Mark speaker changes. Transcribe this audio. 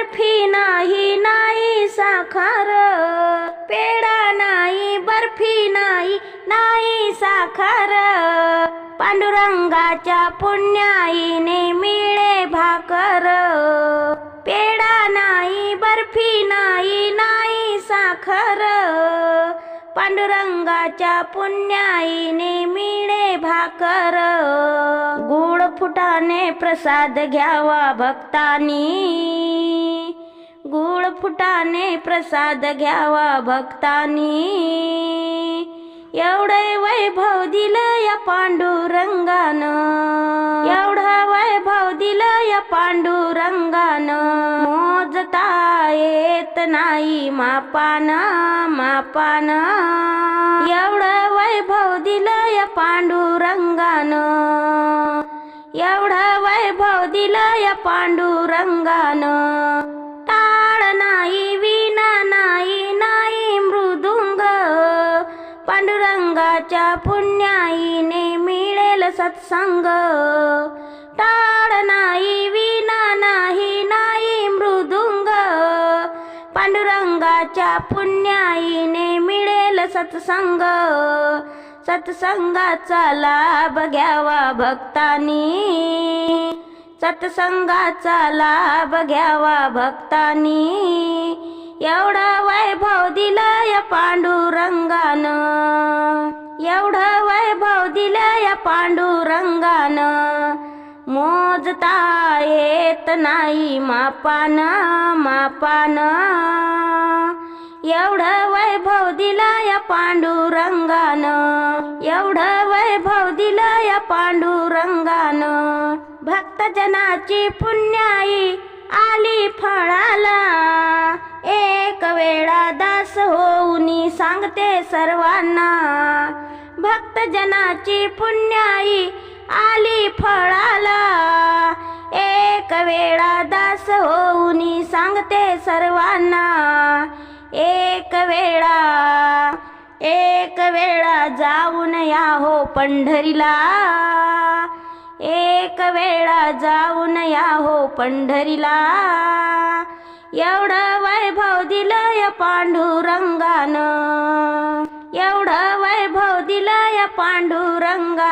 Speaker 1: बर्फी नाही नाही साखर. पेडा नाही बर्फी नाही नाही साखर. पांडुरंगाच्या पुण्याईने मिळे भाकर. पेडा नाही बर्फी नाही नाही साखर. पांडुरंगाच्या पुण्याईने मिळे भाकर. गुळ फुटाने प्रसाद घ्यावा भक्तानी. फुटाने प्रसाद घ्यावा भक्तानी. एवढे वैभव दिलं या पांडुरंगानं. एवढं वैभव दिलं या पांडुरंगानं. मोजता येत नाही मापान मापान. एवढं वैभव दिलं या पांडुरंगानं. एवढं वैभव दिलं या पांडुरंगानं. पांडुरंगाच्या पुण्याईने मिळेल सत्संग. टाळ नाही विना नाही नाही मृदुंग. पांडुरंगाच्या पुण्याईने मिळेल सत्संग. सत्संगाचा लाभ घ्यावा भक्तानी. सत्संगाचा लाभ घ्यावा भक्तानी. एवढं वैभव दिलं या पांडुरंगानं. एवढं वैभव दिलं या पांडुरंगानं. मोजता येत नाही मापान मापान. एवढं वैभव दिलं या पांडुरंगानं. एवढं वैभव दिलं या पांडुरंगानं. भक्तजनाची पुण्याई आली फळाला. एक वेळा दास होऊनी सांगते सर्वांना. भक्तजनाची पुण्याई आली फळाला. एक वेळा दास होऊन सांगते सर्वांना एक वेळा एक वेळा जाऊन या हो पंढरीला. एक वेळा जाऊन या हो पंढरीला. एवढं वैभव दिलं या पांडुरंगानं.